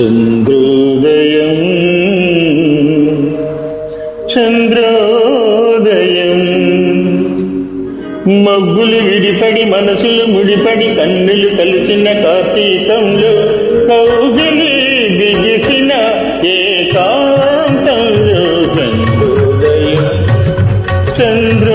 చంద్రోదయం చంద్రోదయం. మబ్బులు విడిపడి మనసులు ముడిపడి కన్నులు కలిసిన కార్తీకంలో కౌగిలి బిగిసిన ఏకాంతంలో చంద్రోదయం. చంద్ర